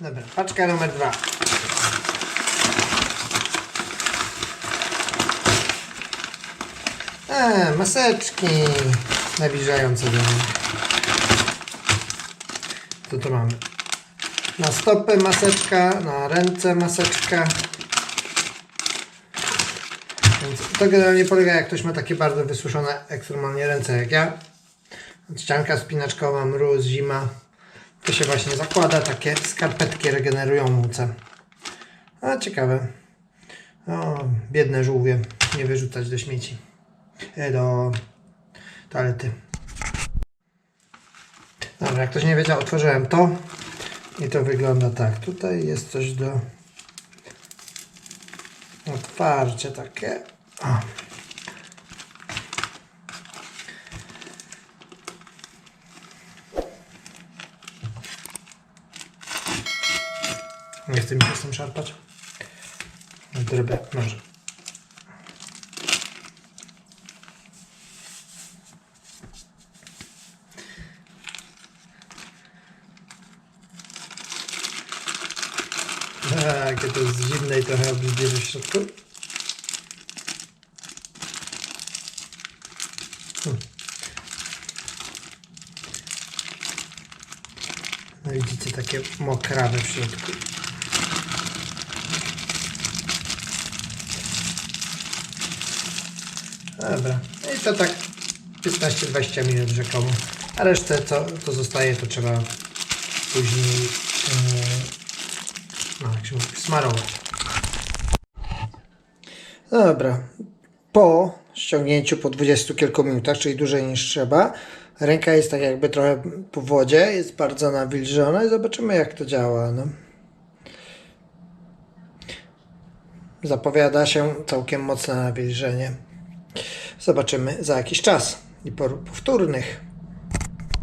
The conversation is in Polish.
Dobra, paczka numer dwa. A, maseczki nawilżające do mnie. Co tu mamy? Na stopy maseczka, na ręce maseczka. Więc to generalnie polega, jak ktoś ma takie bardzo wysuszone ekstremalnie ręce jak ja. Ścianka spinaczkowa, mróz, zima. To się właśnie zakłada, takie skarpetki regenerujące. A ciekawe. O, biedne żółwie. Nie wyrzucać do śmieci. E, do toalety. Dobra, jak ktoś nie wiedział, otworzyłem to. I to wygląda tak. Tutaj jest coś do otwarcia takie. O. Nie chcę mi się z tym szarpać. Drobę, może. A, jakie to jest zimne i trochę obrzydliwe w środku. Hmm. No widzicie, takie mokrawe w środku. Dobra. No I to tak 15-20 minut rzekomo. A resztę, co, co zostaje, to trzeba później yy, no, jak się mówi, smarować. Dobra. Po ściągnięciu po 20 kilku minutach, czyli dłużej niż trzeba, ręka jest tak jakby trochę po wodzie, jest bardzo nawilżona i zobaczymy jak to działa. No. Zapowiada się całkiem mocne nawilżenie. Zobaczymy za jakiś czas i po powtórnych.